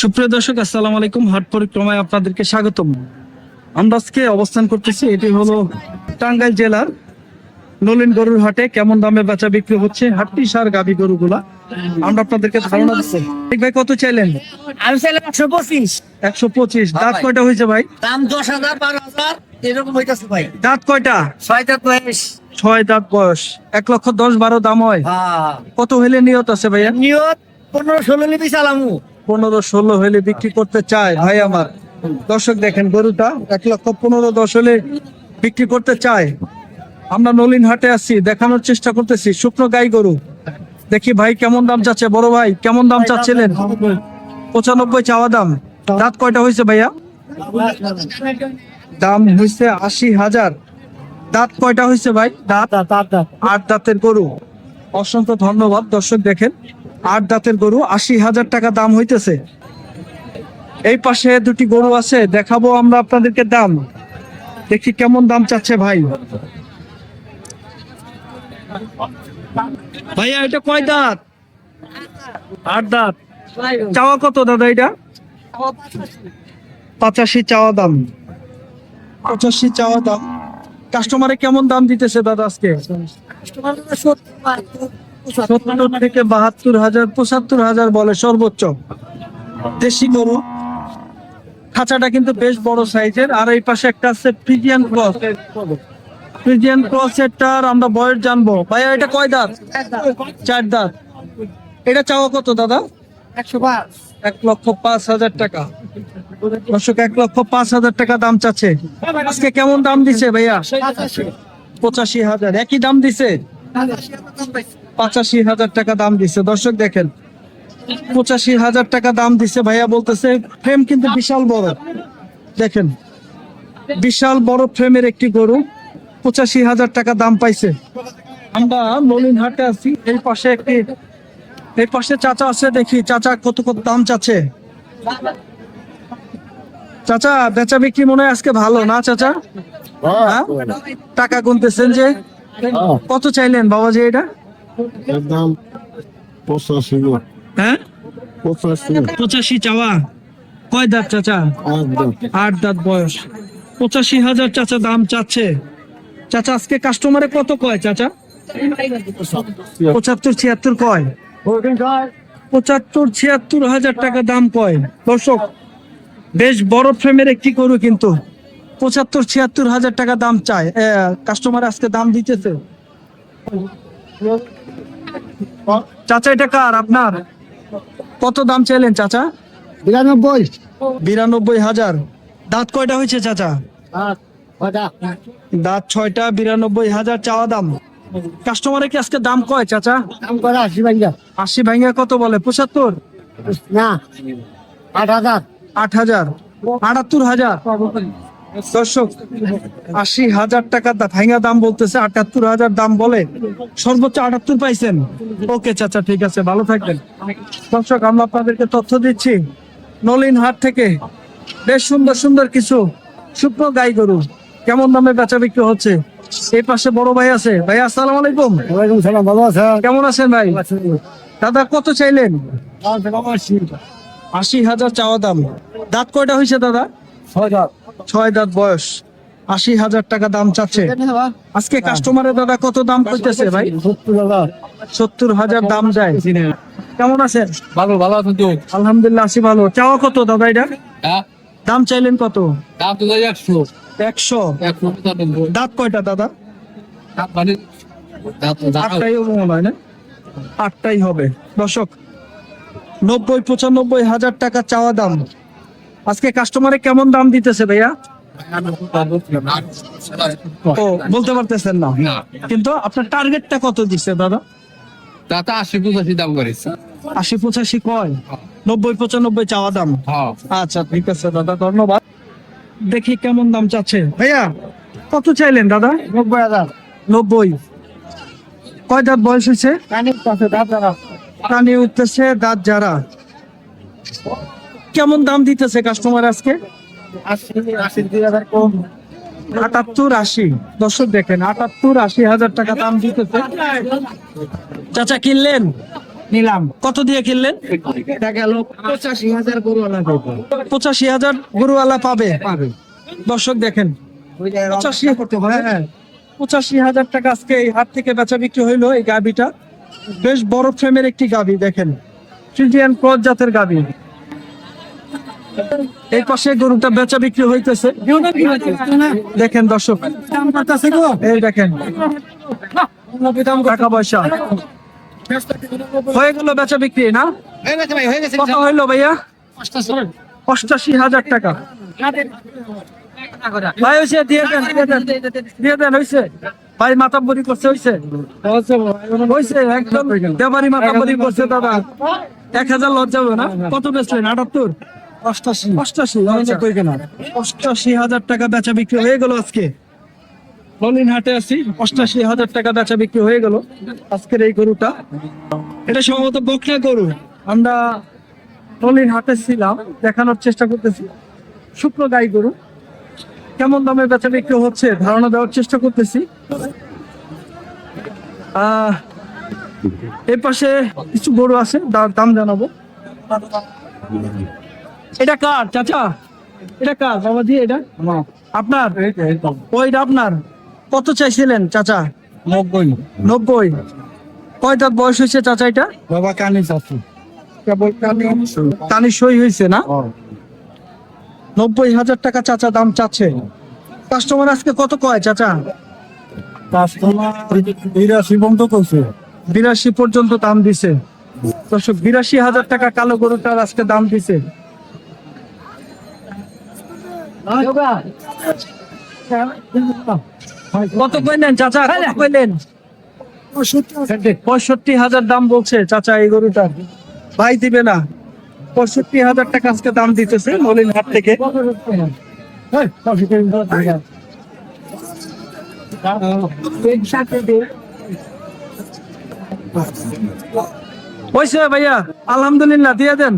সুপ্রিয় দর্শক আসসালামু আলাইকুম। হাট পরিক্রমায় আপনাদেরকে স্বাগতম। আমরা আজকে অবস্থান করতেছি এটি হলো টাঙ্গাইল জেলার নলিন গরুর হাটে। কেমন দামে বেচা বিক্রি হচ্ছে? হাটটি সার গাবি গরুগুলা। আমরা আপনাদেরকে ধারণা দিচ্ছি। ঠিক ভাই কত চাইলেন? আমি চাইলাম একশো পঁচিশ। একশো পঁচিশ। দাঁত কয়টা হয়েছে ভাই? দাম দশ হাজার বারো হাজার এরকম হইতেছে ভাই। দাঁত কয়টা? ছয়টা বয়স। ছয় দাঁত বয়স। এক লক্ষ দশ বারো দাম হয়। হ্যাঁ। কত হইলে নিয়ত আছে ভাইয়া? নিয়ত পনেরো ষোলো নিবি চালামু। পনেরো ষোলো হলে বিক্রি করতে চায় ভাই আমার। দর্শক দেখেন গরুটা এক লক্ষ পনেরো দশ হলে বিক্রি করতে চায়। আমরা নলিন হাটে আসছি দেখানোর চেষ্টা করতেছি শুকনো গাই গরু। দেখি ভাই কেমন দাম চাচ্ছে বড় ভাই কেমন দাম চাচ্ছিলেন? পঁচানব্বই চাওয়া দাম। দাঁত কয়টা হয়েছে ভাইয়া? দাম হয়েছে আশি হাজার। দাঁত কয়টা হয়েছে ভাই? দাঁত। আট দাঁতের গরু। অসংখ্য ধন্যবাদ দর্শক দেখেন। আট দাঁতের গরু, আশি হাজার টাকা দাম হইতেছে। এই পাশে দুটি গরু আছে, দেখাবো আমরা আপনাদেরকে দাম। দেখি কেমন দাম চাচ্ছে ভাই। ভাইয়া, এটা কয় দাঁত? আট দাঁত। চাওয়া কত দাদা এটা? পঁচাশি চাওয়া দাম। পঁচাশি চাওয়া দাম। কাস্টমারে কেমন দাম দিতেছে দাদা আজকে? সত্তর থেকে বাহাত্তর হাজার পঁচাত্তর হাজার বলে সর্বোচ্চ। দেশি গরু। খাঁচাটা কিন্তু বেশ বড় সাইজের আর এই পাশে একটা আছে ফ্রিজিয়ান ক্রস ফ্রিজিয়ান ক্রস এটার আমরা বয়স জানব। ভাইয়া এটা কয় দাঁত? চার দাঁত। এটা চাওয়া কত দাদা? এক লক্ষ পাঁচ হাজার টাকা। দর্শক এক লক্ষ পাঁচ হাজার টাকা দাম চাচ্ছে। আজকে কেমন দাম দিছে ভাইয়া? পঁচাশি। হাজার। একই দাম দিছে? পঁচাশি হাজার টাকা দাম দিছে। দর্শক দেখেন পঁচাশি হাজার টাকা দাম দিছে। ভাইয়া বলতেছে ফ্রেম কিন্তু বিশাল বড়। দেখেন বিশাল বড় ফ্রেমের একটি গরু পঁচাশি হাজার টাকা দাম পাইছে। আমরা নলিন হাটে আছি। এই পাশে একটি এই পাশে চাচা আছে দেখি। চাচা কত কত দাম চাচ্ছে? চাচা বেচা বিক্রি মনে হয় আজকে ভালো না চাচা? হ্যাঁ? টাকা গুনতেছেন যে? কত চাইলেন বাবাজি এটা? একদম পঁচাশি হ্যাঁ? পঁচাশি। পঁচাশি চাওয়া। কয় দাঁত চাচা? আট দাঁত। বয়স। পঁচাশি হাজার চাচা দাম চাচ্ছে। চাচা আজকে কাস্টমারে কত কয় চাচা? পঁচাত্তর ছিয়াত্তর কয়? পঁচাত্তর ছিয়াত্তর হাজার টাকা দাম কয়। দর্শক বেশ বড় ফ্রেমের একটি গরু কিন্তু। পঁচাত্তর ছিয়াত্তর হাজার টাকা দাম চায়। কাস্টমার আজকে দাম দিতেছে। চাচা এটা কার? আপনার? কত দাম চাইলেন চাচা? বিরানব্বই। বিরানব্বই হাজার। দাঁত কয়টা হয়েছে চাচা? দাঁত ছয়টা বিরানব্বই হাজার চাওয়া দাম। কাস্টমারে কি আজকে দাম কয় চাচা? দাম করে আশি ভাইয়া আশি ভাঙ্গা কত বলে? পঁচাত্তর? না আট হাজার। আট হাজার। আটাত্তর হাজার। দর্শক আশি হাজার টাকা দা- দাম বলতেছে আটাত্তর হাজার দাম বলে। সর্বোচ্চ আটাত্তর পাইছেন। ওকে চাচা ঠিক আছে ভালো থাকবেন। দর্শক আমরা আপনাদেরকে তথ্য দিচ্ছি। নলিন হাট থেকে বেশ সুন্দর সুন্দর কিছু শুকনো গাই গরু। কেমন দামে বেচা বিক্রি হচ্ছে? এই পাশে বড় ভাই আছে। ভাই আসসালামু আলাইকুম। ওয়ালাইকুম সালাম ভালো আছেন? কেমন আছেন ভাই? দাদা কত চাইলেন? আশি হাজার চাওয়া দাম। দাঁত কয়টা হয়েছে দাদা? ছয় দাঁত। বয়স। আশি হাজার টাকা দাম চাচ্ছে। আজকে কাস্টমারের দাদা কত দাম করতেছে ভাই? সত্তর হাজার। দাম যায় কেমন আছেন? ভালো ভালো আছেন তো। আলহামদুলিল্লাহ আছি ভালো। চাওয়া কত দাদা এটা? হ্যাঁ? দাম চাইলেন কত? দাম তো যাই একশো। একশো? দাঁত কয়টা দাদা? মানে আটটাই হবে মনে হয় না? আটটাই হবে। দর্শক নব্বই পঁচানব্বই হাজার টাকা চাওয়া দাম। আজকে কাস্টমারে কেমন দাম দিতেছে ভাইয়া? ও বলতে পারতেছেন না। কিন্তু আপনার টার্গেটটা কত দিচ্ছে দাদা? দাদা আশি পঁচাশি দাম করেছে। আশি পঁচাশি কয়? নব্বই পঁচানব্বই চাওয়া দাম? হ্যাঁ। আচ্ছা ঠিক আছে দাদা ধন্যবাদ। দেখি কেমন দাম চাচ্ছে। ভাইয়া কত চাইলেন দাদা? নব্বই হাজার। নব্বই। কয় দাঁত বয়স হয়েছে? কানির পাশে দাঁত হাজার কানে উঠতেছে দাঁত যারা। কেমন দাম দিতেছে কাস্টমার আজকে? আটাত্তর আশি। দর্শক দেখেন আটাত্তর আশি হাজার টাকা দাম দিতেছে। চাচা কিনলেন? নিলাম। কত দিয়ে কিনলেন? পঁচাশি হাজার গরু আনা পঁচাশি হাজার গরুওয়ালা পাবে। পাবে। দর্শক দেখেন পঁচাশি করতে পারে হ্যাঁ পঁচাশি হাজার টাকা আজকে এই হাট থেকে বেচা বিক্রি হইল এই গাবিটা বেশ বড় ফ্রেমের একটি গাবি দেখেন। ফ্রিজিয়ান ক্রস জাতের গাবি এই পাশে গরুটা বেচা বিক্রি হইতেছে। দেখেন দর্শক, এই দেখেন। টাকা পয়সা। হয়ে গেল বেচা বিক্রি, না? কত হইল ভাইয়া? অষ্টাশি হাজার টাকা। ভাই হয়েছে দিয়ে দেন দিয়ে দেন করছে একদম দেবারি মাতাব্বরি করছে, দাদা। এক হাজার লজ্জা হবে না? কত বেচলেন? আটাত্তর? অষ্টাশি। অষ্টাশি অষ্টাশি হাজার টাকা বেচা বিক্রি হয়ে গেল আজকে। হাটে আছি। অষ্টাশি হাজার টাকা বেচা বিক্রি হয়ে গেল আজকের এই গরুটা। এটা সম্ভবত বকনা গরু। আমরা টলির হাটে ছিলাম দেখানোর চেষ্টা করতেছি। শুক্র গাই গরু। কেমন দামে বেচা বিক্রি হচ্ছে ধারণা দেওয়ার চেষ্টা করতেছি। আহ এর পাশে কিছু গরু আছে দাম জানাব। এটা কার চাচা? এটা কার? বাবাজি এটা? আপনার? ওইটা আপনার? কত চাইছিলেন চাচা? নব্বই। নব্বই? বয়স হয়েছে চাচা এটা? বাবা কানি কানি সই হয়েছে না? নব্বই হাজার টাকা চাচা দাম চাচ্ছে। কাস্টমার আজকে কত কয় চাচা? কাস্টমার বিরাশি বন্ধ করছে বিরাশি পর্যন্ত দাম দিছে। দর্শক বিরাশি হাজার টাকা কালো গরুটার আজকে দাম দিছে। কত কইলেন চাচা? কত কইলেন পঁয়ষট্টি হাজার। দাম বলছে চাচা এই গরুটার ভাই দিবে না। পঁয়ষট্টি হাজার টাকা আজকে দাম দিতেছে মলিন হাট থেকে। ভাইয়া আলহামদুলিল্লাহ দিয়ে দেন।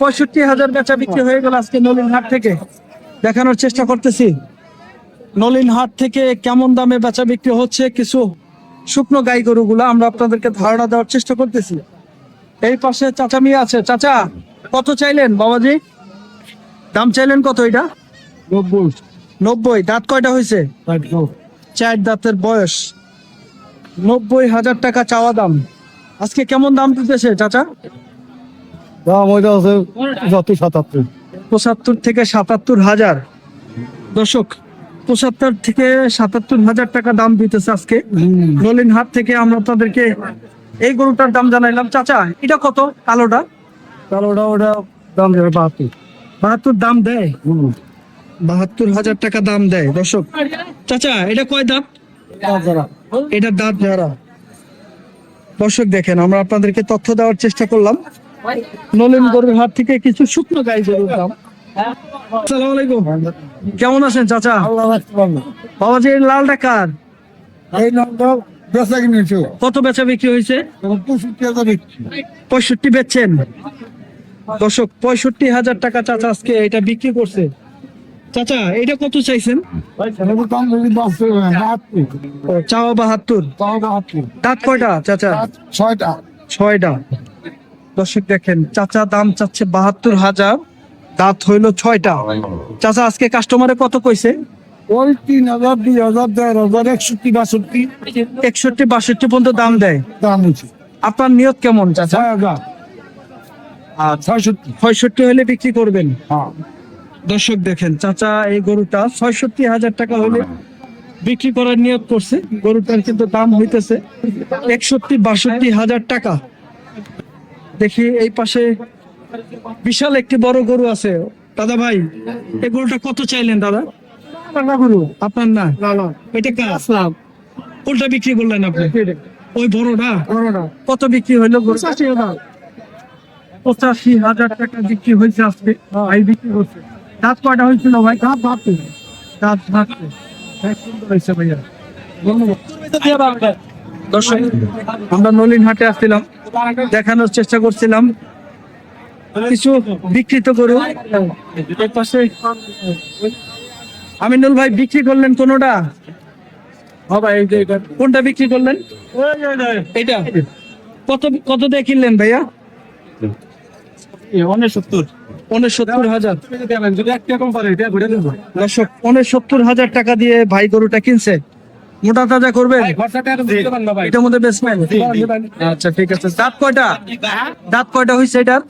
পঁয়ষট্টি হাজার বেচা বিক্রি হয়ে গেল আজকে নলিন হাট থেকে। দেখানোর চেষ্টা করতেছি। নলিন হাট থেকে কেমন দামে বেচা বিক্রি হচ্ছে কিছু শুকনো গাই গরুগুলো আমরা আপনাদেরকে ধারণা দেওয়ার চেষ্টা করতেছি। এই পাশে চাচা মিয়া আছে। চাচা কত চাইলেন বাবাজি? দাম চাইলেন কত এটা? নব্বই। নব্বই। দাঁত কয়টা হয়েছে? চার দাঁতের বয়স। নব্বই হাজার টাকা চাওয়া দাম। আজকে কেমন দাম দিতেছে চাচা? দাম ওইটা আছে যত সাতাত্তর। পঁচাত্তর থেকে সাতাত্তর হাজার। দর্শক পঁচাত্তর থেকে সাতাত্তর হাজার টাকা দাম দিতেছে আজকে। নলিন হাট থেকে আমরা আপনাদেরকে এই গরুটার দাম জানাইলাম। চাচা এটা কত? কালোটা? তাহলে ওটা দাম দেবে বাহাত্তর। বাহাত্তর দাম দেয়? বাহাত্তর হাজার টাকা দাম দেয়। দর্শক চাচা এটা কয় দাম এটা দাঁত ঝাড়া দর্শক দেখেন আমরা আপনাদেরকে তথ্য দেওয়ার চেষ্টা করলাম। নলিন গরুর হাট থেকে কিছু শুকনো গাই গরুর দাম। আসসালামু আলাইকুম। কেমন আছেন চাচা? আল্লাহ রাখতে পারবে বাবাজি এই নম্বর কত বেচা বিক্রি হয়েছে? পঁয়ষট্টি হাজার বেচছেন। দর্শক পঁয়ষট্টি হাজার টাকা চাচা আজকে এটা বিক্রি করছে। চাচা এটা কত চাইছেন? ও, চাওয়া বাহাত্তর। দাঁত কয়টা চাচা? ছয়টা। ছয়টা। দর্শক দেখেন চাচা দাম চাচ্ছে বাহাত্তর হাজার দাঁত হইল ছয়টা। চাচা আজকে কাস্টমারে কত কইছে? ওই তিন হাজার দুই হাজার দেড় হাজার একষট্টি বাষট্টি। একষট্টি বাষট্টি পর্যন্ত দাম দেয়। দাম হচ্ছে আপনার নিয়ত কেমন চাচা? আর ছয়ষট্টি। ছয়ষট্টি হলে বিক্রি করবেন? হ্যাঁ। দর্শক দেখেন চাচা এই গরুটা ছয়ষট্টি হাজার টাকা হলে বিক্রি করার নিয়োগ করছে। গরুটার কিন্তু দাম হইতেছে একষট্টি বাষট্টি হাজার টাকা। দেখি এই পাশে বিশাল একটি বড় গরু আছে। দাদা ভাই এই গরুটা কত চাইলেন দাদা? গরু। আপনার না? এটা কার? আসলাম। কোনটা বিক্রি করলেন আপনি? ওই বড়টা? কত বিক্রি হইল গরু পঁচাশি হাজার। টাকা বিক্রি হয়েছে আজকে। ভাই বিক্রি করছে দাঁত কয়টা হয়েছিল ভাই? দাঁত ভাবতে দাঁত ভাবতে হয়েছে ভাইয়া। ধন্যবাদ। দর্শক আমরা নলিন হাটে আসছিলাম। দেখানোর চেষ্টা করছিলাম। কিছু বিকৃত গরু পাশে। আমিনুল ভাই বিক্রি করলেন কোনটা? কোনটা বিক্রি করলেন? এটা কত কত দিয়ে কিনলেন ভাইয়া? হাজার। দর্শক উনসত্তর হাজার টাকা দিয়ে ভাই গরুটা কিনছে। মোটা তাজা করবেন? এটার মধ্যে বেসমেন্ট আচ্ছা ঠিক আছে। দাঁত কয়টা? দাঁত কয়টা হয়েছে এটার?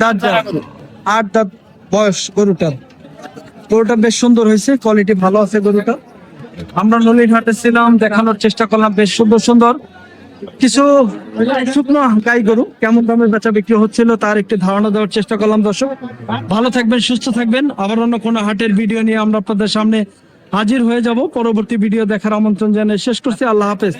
দাঁত যা আট দাঁত বয়স গরুটার গরুটা বেশ সুন্দর হয়েছে কোয়ালিটি ভালো আছে গরুটা। আমরা নলিন হাটে ছিলাম দেখানোর চেষ্টা করলাম বেশ সুন্দর সুন্দর। কিছু শুকনো গাই গরু কেমন দামে বেচা বিক্রি হচ্ছিল তার একটি ধারণা দেওয়ার চেষ্টা করলাম দর্শক। ভালো থাকবেন সুস্থ থাকবেন। আবার অন্য কোনো হাটের ভিডিও নিয়ে আমরা আপনাদের সামনে হাজির হয়ে যাব। পরবর্তী ভিডিও দেখার আমন্ত্রণ জানিয়ে শেষ করছি। আল্লাহ হাফেজ।